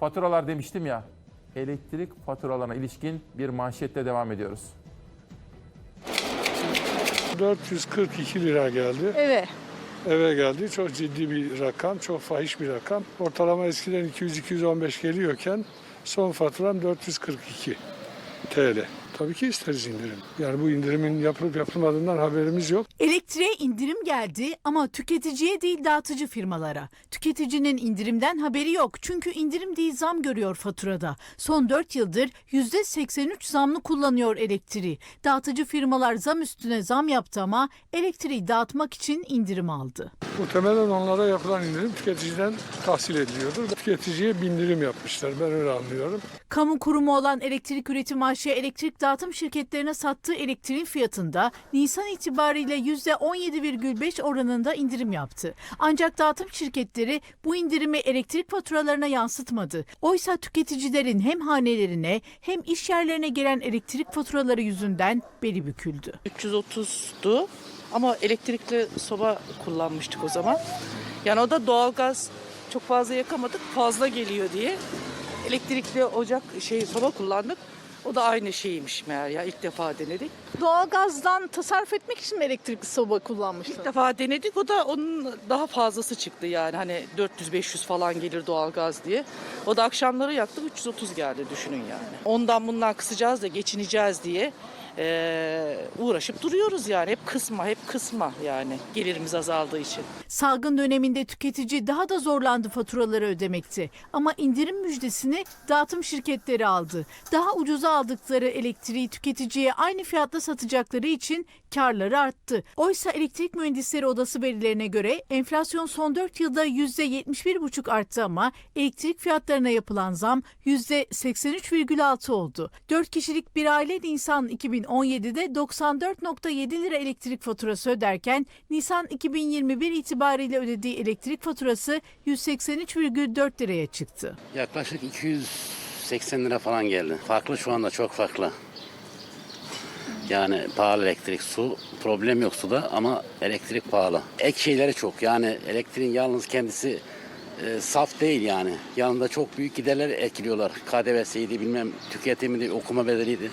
Faturalar demiştim ya. Elektrik faturalarına ilişkin bir manşetle devam ediyoruz. 442 lira geldi. Eve. Eve geldi. Çok ciddi bir rakam, çok fahiş bir rakam. Ortalama eskiden 200-215 geliyorken son faturam 442 TL. Tabii ki isteriz indirim. Yani bu indirimin yapılıp yapılmadığından haberimiz yok. Elektriğe indirim geldi ama tüketiciye değil dağıtıcı firmalara. Tüketicinin indirimden haberi yok çünkü indirim değil zam görüyor faturada. Son 4 yıldır %83 zamlı kullanıyor elektriği. Dağıtıcı firmalar zam üstüne zam yaptı ama elektriği dağıtmak için indirim aldı. Muhtemelen onlara yapılan indirim tüketiciden tahsil ediliyordur. Tüketiciye bindirim yapmışlar. Ben öyle anlıyorum. Kamu kurumu olan Elektrik Üretim AŞ elektrik dağıtım şirketlerine sattığı elektriğin fiyatında Nisan itibariyle %17,5 oranında indirim yaptı. Ancak dağıtım şirketleri bu indirimi elektrik faturalarına yansıtmadı. Oysa tüketicilerin hem hanelerine hem iş yerlerine gelen elektrik faturaları yüzünden beli büküldü. 330'du ama elektrikli soba kullanmıştık o zaman. Yani o da doğalgaz çok fazla yakamadık fazla geliyor diye elektrikli ocak şey soba kullandık. O da aynı şeymiş meğer ya ilk defa denedik. Doğalgazdan tasarruf etmek için mi elektrikli soba İlk kullanmıştı? defa denedik o da onun daha fazlası çıktı yani hani 400-500 falan gelir doğalgaz diye. O da akşamları yaktık 330 geldi düşünün yani. Ondan bundan kısacağız da geçineceğiz diye eee, uğraşıp duruyoruz yani. Hep kısma hep kısma yani gelirimiz azaldığı için. Salgın döneminde tüketici daha da zorlandı faturaları ödemekte. Ama indirim müjdesini dağıtım şirketleri aldı. Daha ucuza aldıkları elektriği tüketiciye aynı fiyatla satacakları için karları arttı. Oysa Elektrik Mühendisleri Odası verilerine göre enflasyon son 4 yılda %71,5 arttı ama elektrik fiyatlarına yapılan zam %83,6 oldu. 4 kişilik bir aile Nisan 2017'de 94,7 lira elektrik faturası öderken Nisan 2021 itibariyle ödediği elektrik faturası 183,4 liraya çıktı. Yaklaşık 280 lira falan geldi. Farklı şu anda çok farklı. Yani pahalı elektrik, su problem yok suda ama elektrik pahalı. Ek şeyleri çok yani elektriğin yalnız kendisi e, saf değil yani. Yanında çok büyük giderler ekliyorlar. KDV'siydi bilmem tüketimiydi, okuma bedeliydi.